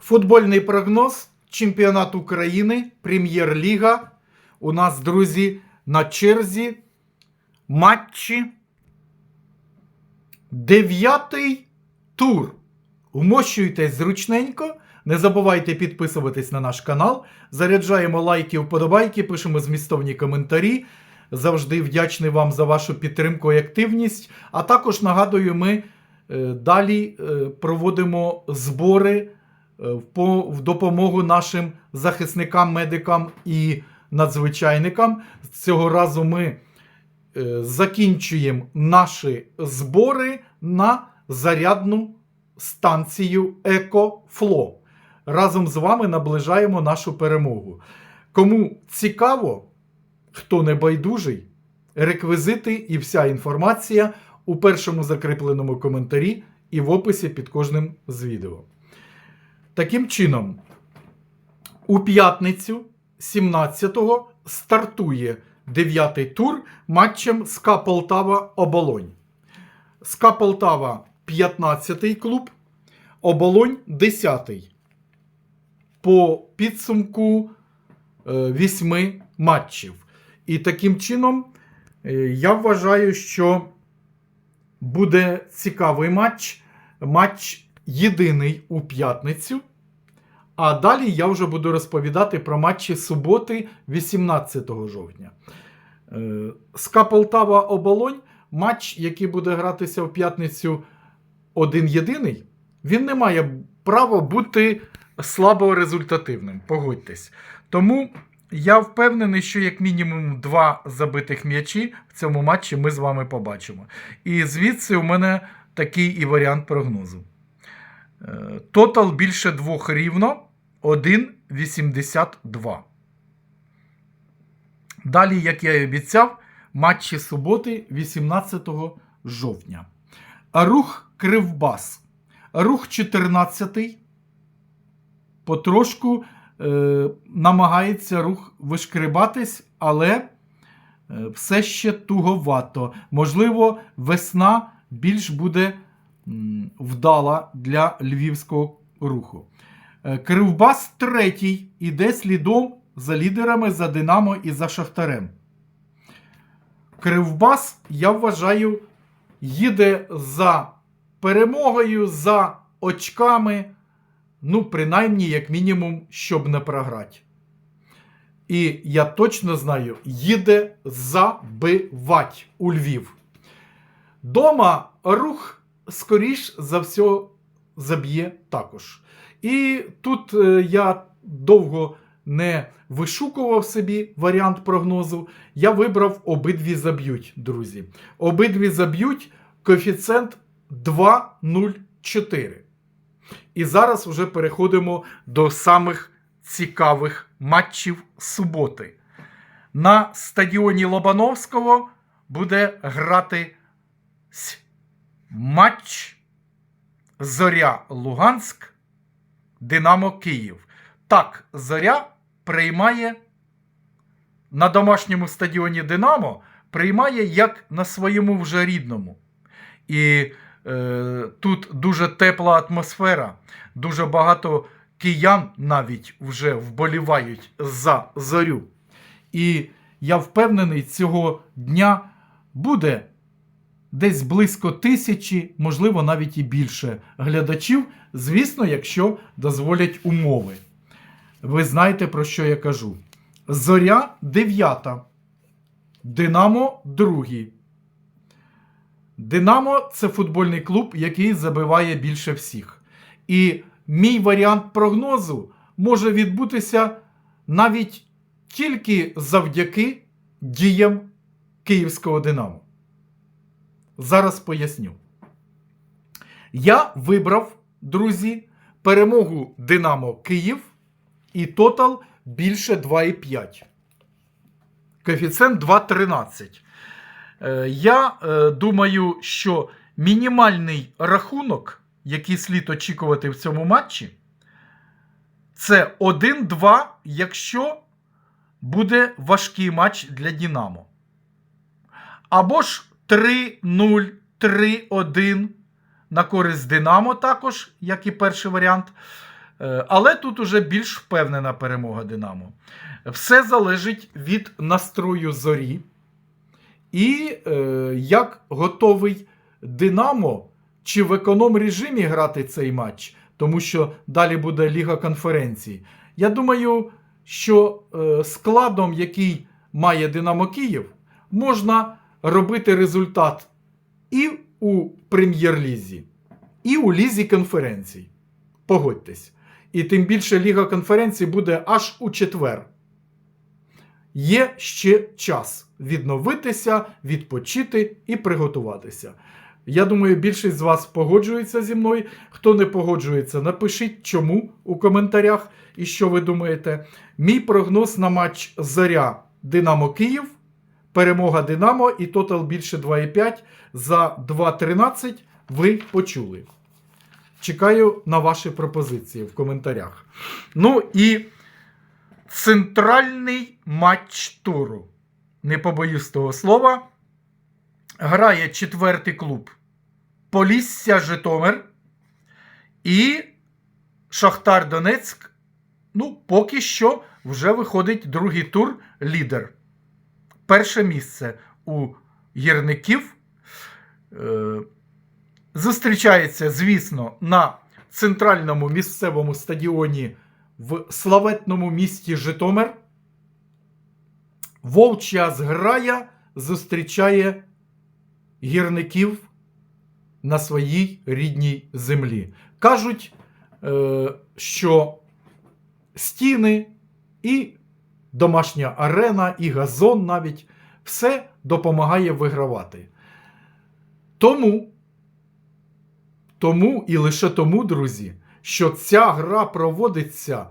Футбольний прогноз Чемпіонат України, Прем'єр-ліга. У нас, друзі, на черзі матчі. Дев'ятий тур. Вмощуйтесь зручненько. Не забувайте підписуватись на наш канал. Заряджаємо лайки, вподобайки, пишемо змістовні коментарі. Завжди вдячний вам за вашу підтримку і активність. А також нагадую, ми е, далі е, проводимо збори в по- в допомогу нашим захисникам, медикам і надзвичайникам. Цього разу ми е, закінчуємо наші збори на зарядну станцію EcoFlow. Разом з вами наближаємо нашу перемогу. Кому цікаво, хто не байдужий, реквізити і вся інформація у першому закріпленому коментарі і в описі під кожним з відео. Таким чином, у п'ятницю 17-го стартує 9-й тур матчем СКА Полтава Оболонь. СКА Полтава 15-й клуб, Оболонь 10-й. По підсумку 8 матчів. І таким чином, е, я вважаю, що буде цікавий матч. Матч єдиний у п'ятницю. А далі я вже буду розповідати про матчі суботи 18 жовтня. Е, СКА Полтава Оболонь матч, який буде гратися в п'ятницю один єдиний, він не має права бути слабо результативним. Погодьтесь. Тому я впевнений, що як мінімум два забитих м'ячі в цьому матчі ми з вами побачимо. І звідси у мене такий і варіант прогнозу. Е, Тотал більше двох рівно 1,82. Далі, як я і обіцяв, матчі суботи 18 жовтня. Рух Кривбас. Рух 14 потрошку е, намагається рух вишкрибатись, але е, все ще туговато. Можливо, весна більш буде вдала для львівського руху. Е, Кривбас третій іде слідом за лідерами за Динамо і за Шахтарем. Кривбас, я вважаю, їде за перемогою, за очками. Ну, принаймні, як мінімум, щоб не програти. І я точно знаю, їде забивать у Львів. Дома рух, скоріш за все, заб'є також. І тут е, я довго не вишукував собі варіант прогнозу. Я вибрав обидві заб'ють, друзі. Обидві заб'ють коефіцієнт 2,04. І зараз вже переходимо до самих цікавих матчів суботи. На стадіоні Лобановського буде грати матч Зоря Луганськ, Динамо Київ. Так, Зоря приймає на домашньому стадіоні Динамо, приймає як на своєму вже рідному. І е, тут дуже тепла атмосфера, дуже багато киян навіть вже вболівають за зорю. І я впевнений, цього дня буде десь близько тисячі, можливо, навіть і більше глядачів, звісно, якщо дозволять умови. Ви знаєте, про що я кажу. Зоря 9. Динамо 2. Динамо це футбольний клуб, який забиває більше всіх. І мій варіант прогнозу може відбутися навіть тільки завдяки діям Київського Динамо. Зараз поясню. Я вибрав, друзі, перемогу Динамо Київ і тотал більше 2,5. Коефіцієнт 2,13. Е, Я е, думаю, що мінімальний рахунок, який слід очікувати в цьому матчі, це 1-2, якщо буде важкий матч для Дінамо. Або ж 3-0, 3-1 на користь Динамо також, як і перший варіант. Е, Але тут уже більш впевнена перемога Динамо. Все залежить від настрою зорі і е, як готовий Динамо чи в економ режимі грати цей матч, тому що далі буде Ліга конференцій. Я думаю, що е, складом, який має Динамо Київ, можна робити результат і у прем'єр-лізі, і у лізі конференцій. Погодьтесь. І тим більше Ліга конференцій буде аж у четвер. Є ще час відновитися, відпочити і приготуватися. Я думаю, більшість з вас погоджується зі мною. Хто не погоджується, напишіть чому у коментарях і що ви думаєте. Мій прогноз на матч Зоря Динамо Київ. Перемога Динамо і тотал більше 2,5 за 2,13 ви почули. Чекаю на ваші пропозиції в коментарях. Ну і центральний матч туру. Не побоюсь того слова. Грає четвертий клуб Полісся Житомир і Шахтар Донецьк. Ну, поки що вже виходить другий тур лідер. Перше місце у гірників. Е, Зустрічається, звісно, на центральному місцевому стадіоні в славетному місті Житомир. Вовча зграя зустрічає гірників на своїй рідній землі. Кажуть, е, що стіни і домашня арена, і газон навіть все допомагає вигравати. Тому, тому і лише тому, друзі, що ця гра проводиться,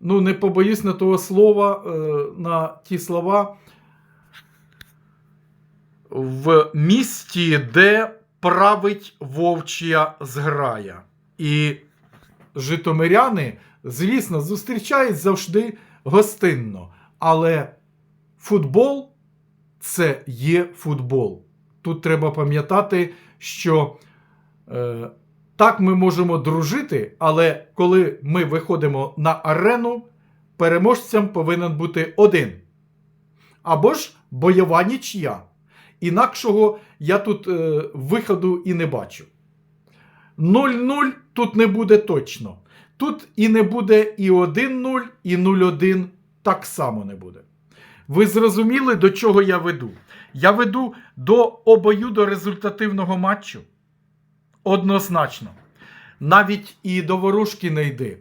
ну, не побоюсь на того слова, е, на ті слова, в місті, де править вовчія зграя. І житомиряни, звісно, зустрічають завжди гостинно. Але футбол це є футбол. Тут треба пам'ятати, що е, так ми можемо дружити, але коли ми виходимо на арену, переможцем повинен бути один. Або ж бойова нічия. Інакшого я тут е, виходу і не бачу. 0-0 тут не буде точно. Тут і не буде і 1-0, і 0-1 так само не буде. Ви зрозуміли, до чого я веду? Я веду до обоюдо результативного матчу. Однозначно. Навіть і до ворожки не йди.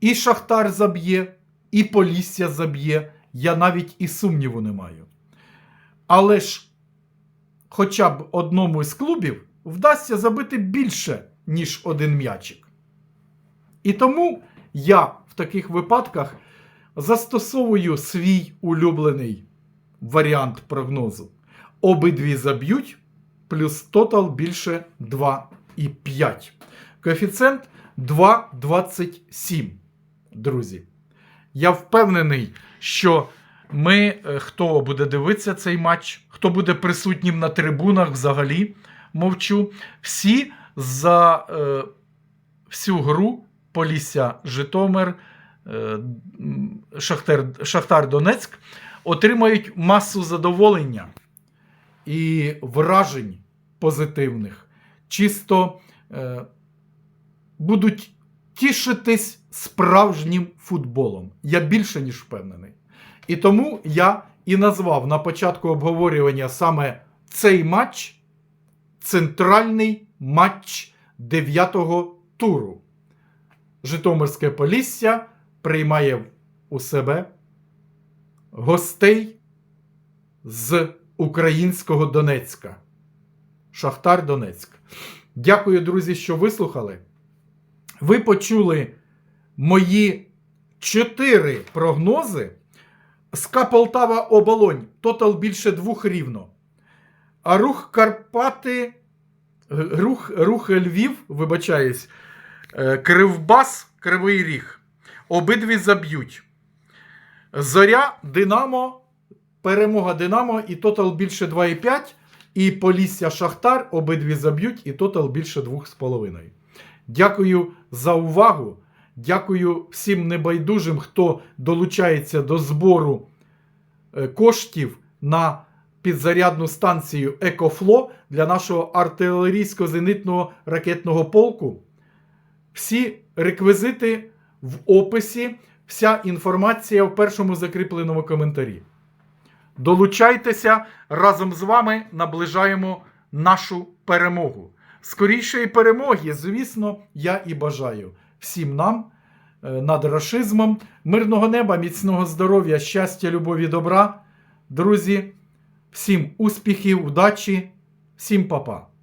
І Шахтар заб'є, і Полісся заб'є. Я навіть і сумніву не маю. Але ж хоча б одному із клубів вдасться забити більше, ніж один м'ячик. І тому я в таких випадках застосовую свій улюблений варіант прогнозу. Обидві заб'ють, плюс тотал більше 2,5. Коефіцієнт 2,27. Друзі. Я впевнений, що ми, е, хто буде дивитися цей матч, хто буде присутнім на трибунах взагалі, мовчу, всі за е, всю гру Полісся Житомир, е, Шахтар, Шахтар Донецьк отримають масу задоволення і вражень позитивних. Чисто е, будуть тішитись справжнім футболом. Я більше ніж впевнений. І тому я і назвав на початку обговорювання саме цей матч центральний матч 9-го туру. Житомирське Полісся приймає у себе гостей з українського Донецька. Шахтар Донецьк. Дякую, друзі, що вислухали. Ви почули мої чотири прогнози. СКА Полтава Оболонь. Тотал більше двох рівно. А рух Карпати. Рух, рух Львів, вибачаюсь. Е, Кривбас, Кривий Ріг. Обидві заб'ють. Зоря, Динамо, перемога Динамо і тотал більше 2,5. І Полісся Шахтар обидві заб'ють, і тотал більше 2,5. Дякую за увагу. Дякую всім небайдужим, хто долучається до збору е, коштів на підзарядну станцію Екофло для нашого артилерійсько-зенитного ракетного полку. Всі реквізити в описі, вся інформація в першому закріпленому коментарі. Долучайтеся разом з вами наближаємо нашу перемогу. Скорішої перемоги, звісно, я і бажаю всім нам е, над рашизмом, мирного неба, міцного здоров'я, щастя, любові, добра. Друзі, всім успіхів, удачі, всім па-па.